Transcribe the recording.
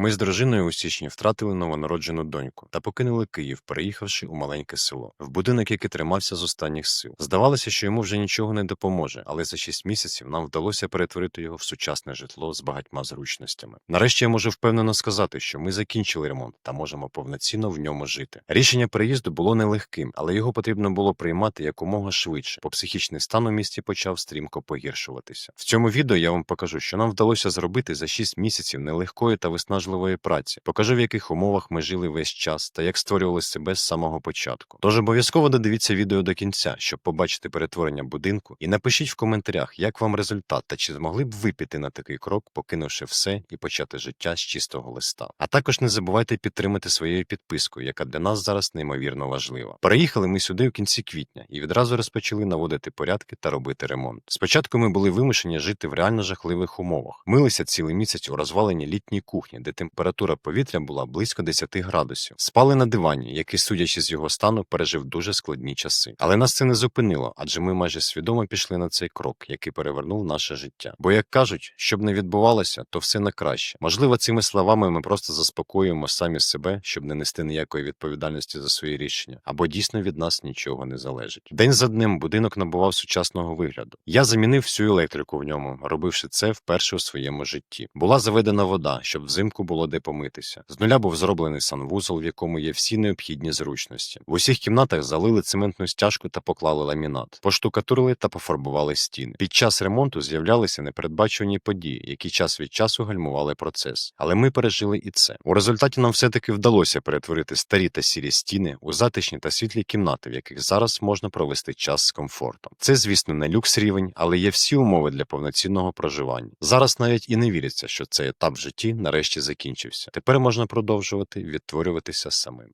Ми з дружиною у січні втратили новонароджену доньку та покинули Київ, переїхавши у маленьке село, в будинок, який тримався з останніх сил. Здавалося, що йому вже нічого не допоможе, але за шість місяців нам вдалося перетворити його в сучасне житло з багатьма зручностями. Нарешті я можу впевнено сказати, що ми закінчили ремонт та можемо повноцінно в ньому жити. Рішення переїзду було нелегким, але його потрібно було приймати якомога швидше, бо психічний стан у місті почав стрімко погіршуватися. В цьому відео я вам покажу, що нам вдалося зробити за 6 місяців нелегкої та виснажливої праці. Покажу, в яких умовах ми жили весь час та як створювали себе з самого початку. Тож обов'язково додивіться відео до кінця, щоб побачити перетворення будинку, і напишіть в коментарях, як вам результат та чи змогли б ви піти на такий крок, покинувши все і почати життя з чистого листа. А також не забувайте підтримати своєю підпискою, яка для нас зараз неймовірно важлива. Переїхали ми сюди в кінці квітня і відразу розпочали наводити порядки та робити ремонт. Спочатку ми були вимушені жити в реально жахливих умовах. Милися цілий місяць у розваленій літній кухні, де температура повітря була близько 10 градусів. Спали на дивані, який, судячи з його стану, пережив дуже складні часи. Але нас це не зупинило, адже ми майже свідомо пішли на цей крок, який перевернув наше життя. Бо, як кажуть, щоб не відбувалося, то все на краще. Можливо, цими словами ми просто заспокоюємо самі себе, щоб не нести ніякої відповідальності за свої рішення, або дійсно від нас нічого не залежить. День за днем будинок набував сучасного вигляду. Я замінив всю електрику в ньому, робивши це вперше у своєму житті. Була заведена вода, щоб взимку було де помитися. З нуля був зроблений санвузол, в якому є всі необхідні зручності. В усіх кімнатах залили цементну стяжку та поклали ламінат, поштукатурили та пофарбували стіни. Під час ремонту з'являлися непередбачувані події, які час від часу гальмували процес. Але ми пережили і це. У результаті нам все-таки вдалося перетворити старі та сірі стіни у затишні та світлі кімнати, в яких зараз можна провести час з комфортом. Це, звісно, не люкс рівень, але є всі умови для повноцінного проживання. Зараз навіть і не віриться, що цей етап в житті нарешті закінчився. Тепер можна продовжувати відтворюватися самим.